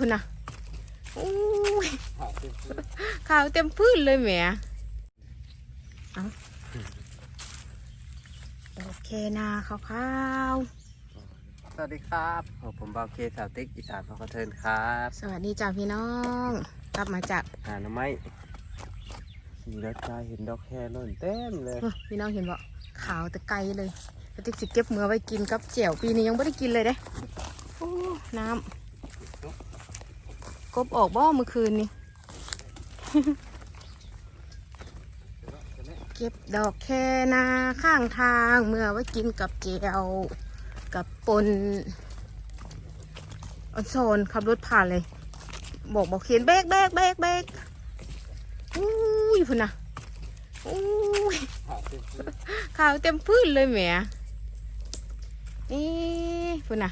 พุ่นนะอู้ยขาวเต็มที่ขาวเต็มพื้นเลยแหมเอาโอเคนาขาวๆสวัสดีครับผมบาวเคสาวติ๊กอีสานพอกระเทินครับสวัสดีจ้าพี่น้องกลับมาจากหาหน่อไม้ขี่รถไฟเห็นดอกแครล่นเต็มเลยเฮ้ยพี่น้องเห็นบ่ขาวแต่ไกลเลยกระติกสิเก็บมือไว้กินกับเจียวปีนี้ยังไม่ได้กินเลยเด้โอ้น้ำ กบออกบ่เมื่อคืนนี่ เก็บดอกแคนาข้างทางเมื่อไว้กินกับเจียวกับปนออนโซนขับรถผ่านเลย บอกบอกเขียนเบกเบกเบกเบกอุ้ยพุ่นนะอุ้ยข่าวเต็มพื้นเลยแหมนี่พุ่นนะ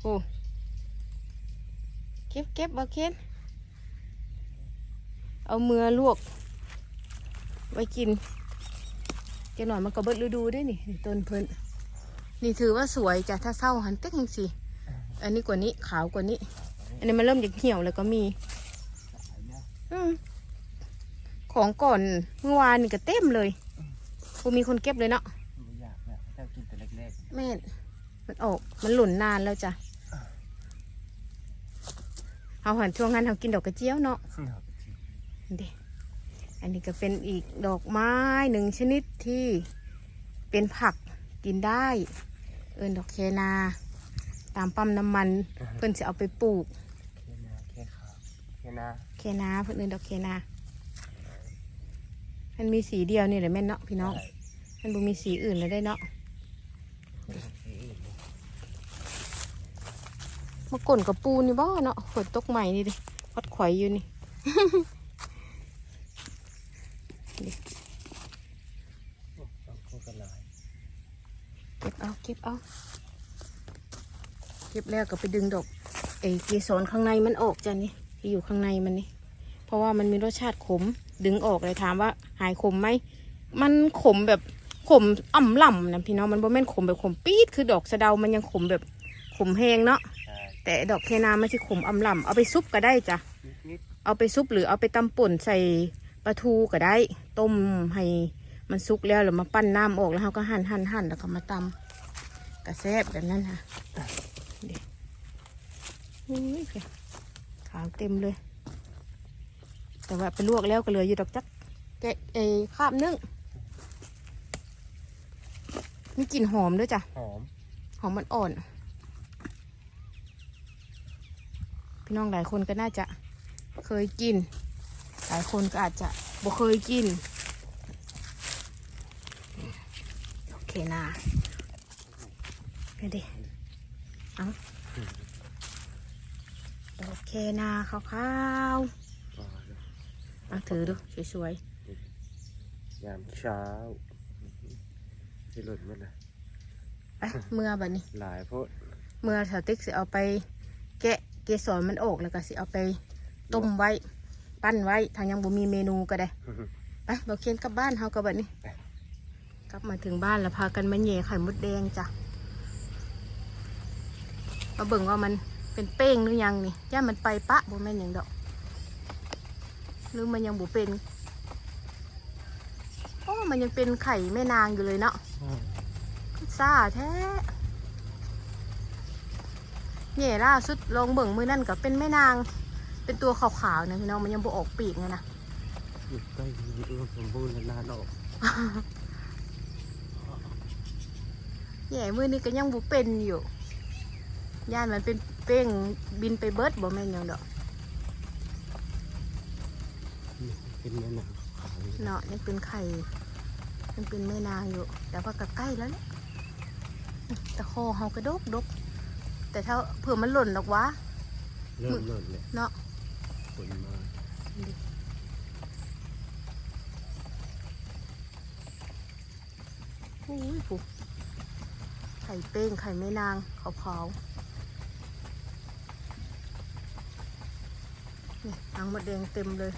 โอ้ ก็บเก็บบอกเขียนเอามือลวก ไว้กินจะหน่อยมันก็เบิดฤดูด้วยนี่ต้นเพิ่นนี่ถือว่าสวยจ้ะถ้าเศร้าหันเต็กจังสิอันนี้กว่านี้ขาวกว่านี้ อันนี้มันเริ่มจากเหี่ยวแล้วก็มีอืมของก่อนเมื่อวานนี่ก็เต็มเลยกูมีคนเก็บเลยเนาะไม่อยากเนี่ยเจ้ากินแต่เล็กแม่นมันออกมันหล่นนานแล้วจ้ะ เอาหันช่วงนั้นเรากินดอกกระเจียวเนาะๆเด็อันนี้ก็เป็นอีกดอกไม้หนึ่งชนิดที่เป็นผักกินได้ เอินดอกแคนา ตามปั๊มน้ำมัน เพิ่นจะเอาไปปลูกแค่นาแค่ขาวแค่นาแคนาเพิ่นเอินดอกแคนา มันมีสีเดียวนี่แหละแม่นเนาะพี่น้อง มันบ่มีสีอื่นเลยได้เนาะ มากลนกับปูนี่บ่เนาะฝนตกใหม่นี่ดิวัดข่อยอยู่นี่ต้องเข้ากันหลายเก็บเอาเก็บเอาเก็บแล้วก็ไปดึงดอกไอ้เกสรข้างในมันออกจ้ะนี่ที่อยู่ข้างในมันนี่ เพราะว่ามันมีรสชาติขม ดึงออกเลยถามว่า หายขมไหมมันขมแบบขมอ่ำล่ำนะพี่น้องมันบ่แม่นขมแบบขมปี๊ดคือดอกสะเดามันยังขมแบบขมแห้งเนาะใช่ แต่ดอกแคนามันจะขมอ่ำล่ำเอาไปซุปก็ได้จ้ะนิดเอาไปซุปหรือเอาไปตำป่นใส่ปลาทูก็ได้ ต้มให้มันสุกแล้วแล้วมาปั้นน้ำออกแล้วเราก็หั่นหั่นหั่นแล้วก็มาตำกระแซบแบบนั้นค่ะเดี๋ยวอุ้ยเพียขาวเต็มเลย แต่ว่าไปลวกแล้วก็เหลยอยู่ดอกจักแกะเอข้ามนึ่งมีกลิ่นหอมด้วยจ้ะๆหอมหอมมันอ่อน พี่น้องหลายคนก็น่าจะเคยกิน หลายคนก็อาจจะบ่เคยกิน โอเคนะไปดิเอาโอเคนะขาวอ๋อๆเอาถือดูสวยยามเช้าที่หล่นมาเลยๆไปเมื่อบัดนี้ หลายโพดเมื่อแถวติ๊กสิเอาไปแกะ เกสรมันออกแล้วก็สิเอาไปต้มไว้ ปั้นไว้ทางยังบ่มีเมนูก็ได้ไปบอกเคียนกลับบ้านเฮากับบัดนี้ไปกลับมาถึงบ้านแล้วพากันมาแหย่ไข่มดแดงจ้ะมาเบิ่งว่ามันเป็นเป้งหรือยังนี่ย่ามันไปปะบ่แม่นหยังดอกหรือมันยังบ่เป็นโอ้มันยังเป็นไข่แม่นางอยู่เลยเนาะซ่าแท้ แหย่ล่าสุดลองเบิ่งมือนั่นกับเป็นแม่นาง เป็นตัวขาวๆนะพี่น้องมันยังบ่ออกปีกไงนะอยู่ใกล้มีอุดมสมบูรณ์และนานออกแหย่มือนี้ก็ยังบ่เป็นอยู่ ย่านมันเป็นเป้งบินไปเบิดบ่แม่นหยังดอกเป็นแม่นางขาวอยู่เนาะยังเป็นไข่ยังเป็นแม่นางอยู่ แต่ว่าก็ใกล้แล้วแหละแต่คอเฮากระดกดก แต่ถ้าเผื่อมันหล่นดอกวะเริ่มหล่นเลยเนาะฝนมาอุ้ยผูไข่เป้งไข่แม่นางขาวๆนี่หางมดแดงเต็มเลย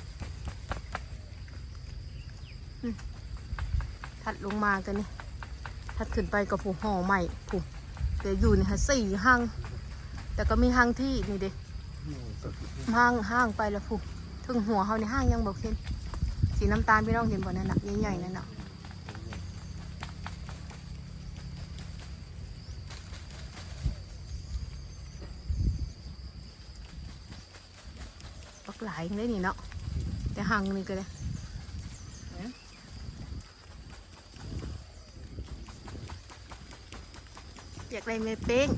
อืมถัดลงมากันนี่ถัดขึ้นไปกับผูห่อใหม่ผูแต่อยู่นี่ฮะสี่หัง แต่ก็มีหังที่นี่เด็ห้างห้างไปแล้วผูกถึงหัวเขาในห้างยังบอกเห็นสีน้ำตาลพี่น้องเห็นบ่นั่นน่ะใหญ่ๆนั่นน่ะปักหลายได้นี่เนาะแต่ห่างนี่ก็เลยอยากได้เมเป้ง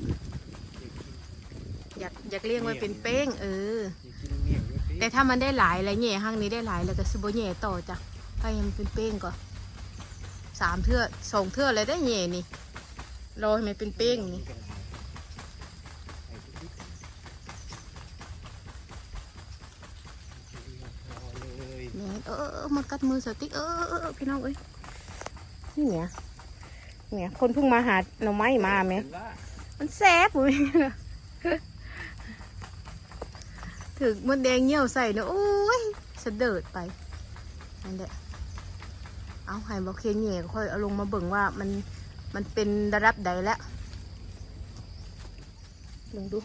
อยากอยากเลี้ยงไว้เป็นเป้ง เออกินเมี่ยงด้วยสิแต่ถ้ามันได้หลายแล้วแหน่ห้างนี้ได้หลายแล้วก็สิบแหน่ต่อจ้ะให้มันเป็นเป้งก่อนสามเทื่อสองเทื่อเลยได้แหน่นี่รอให้มันเป็นเป้งนี่แหม่เออเออเออมันกัดมือสติ๊กเออเออเออพี่น้องเอ้ยนี่เนี่ยเนี่ยคนเพิ่งมาหาหน่อไม้มาไหมมันแซ่บอุ้ย ถึกมันแดงเหี่ยวใส่เนอะโอ้ยสะเดิดไปนั่นแหละเอาให้บอกเคียงเหย่ก็ค่อยเอาลงมาเบิ่งว่ามันมันเป็นระดับใดแล้วลองดู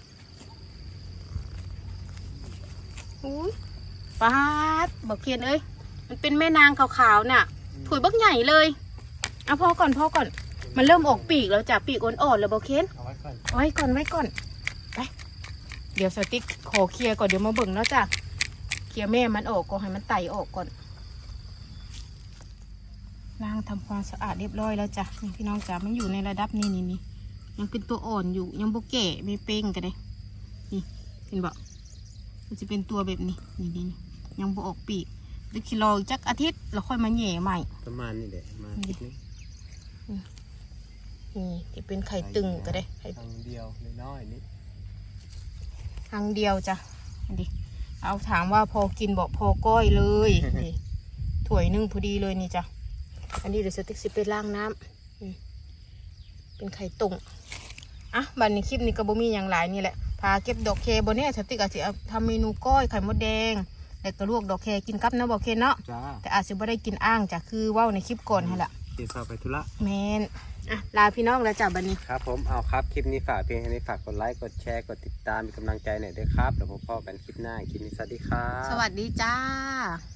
อุ้ยปาดบอกเคียนเอ้ยมันเป็นแม่นางขาวๆน่ะถุยบักใหญ่เลยเอาพอก่อนพอก่อน มันเริ่มออกปีกแล้วจ้ะปีกอ่อนๆแล้วบอกเคียนเอาไว้ก่อนไว้ก่อนไว้ก่อนไป เดี๋ยวสติ๊กขอเคลียร์ก่อนเดี๋ยวมาเบิ่งเนาะจ้ะเคลียร์แม่มันออกก่อนให้มันไต่ออกก่อนล้างทำความสะอาดเรียบร้อยแล้วจ้ะนี่พี่น้องจ้ะมันอยู่ในระดับนี้นี่นี่ยังเป็นตัวอ่อนอยู่ยังโบแก่ไม่เป้งกันเลยนี่เห็นบ่มันจะเป็นตัวแบบนี้นี่นี่นี่ยังโบออกปีกเดี๋ยวคิดรออีกจักอาทิตย์แล้วค่อยมาแหย่ใหม่ประมาณนี้แหละมาคิดนี้นี่ที่เป็นไข่ตึงก็ได้ไข่ทางเดียวน้อยๆนี่ ครั้งเดียวจ้ะอันดิเอาถามว่าพอกินบอกพอก้อยเลยนี่ถ้วยหนึ่งพอดีเลยนี่จ้ะอันนี้เดี๋ยวสติ๊กสิไปล้างน้ำอืมเป็นไข่ตุ่งอะบันนี้คลิปนี้ก็บ่มีอย่างหลายนี่แหละพาเก็บดอกเคบนเนี่ยสติ๊กอาจจะเอาทำเมนูก้อยไข่มดแดงแล้วก็ลวกดอกเคกินกับนะบอกเคเนาะจ้าแต่อาจจะไม่ได้กินอ้างจ้ะคือเว้าในคลิปก่อนให้ละ เดี๋ยวเข้าไปธุระแมนอะลาพี่น้องแล้วจ้ะบันนี้ ครับผมเอาครับคลิปนี้ฝากเพียงแค่นี้ฝากกดไลค์กดแชร์กดติดตามเป็นกำลังใจหน่อยด้วยครับเดี๋ยวพบกันคลิปหน้าคลิปนี้สวัสดีครับ สวัสดีจ้าส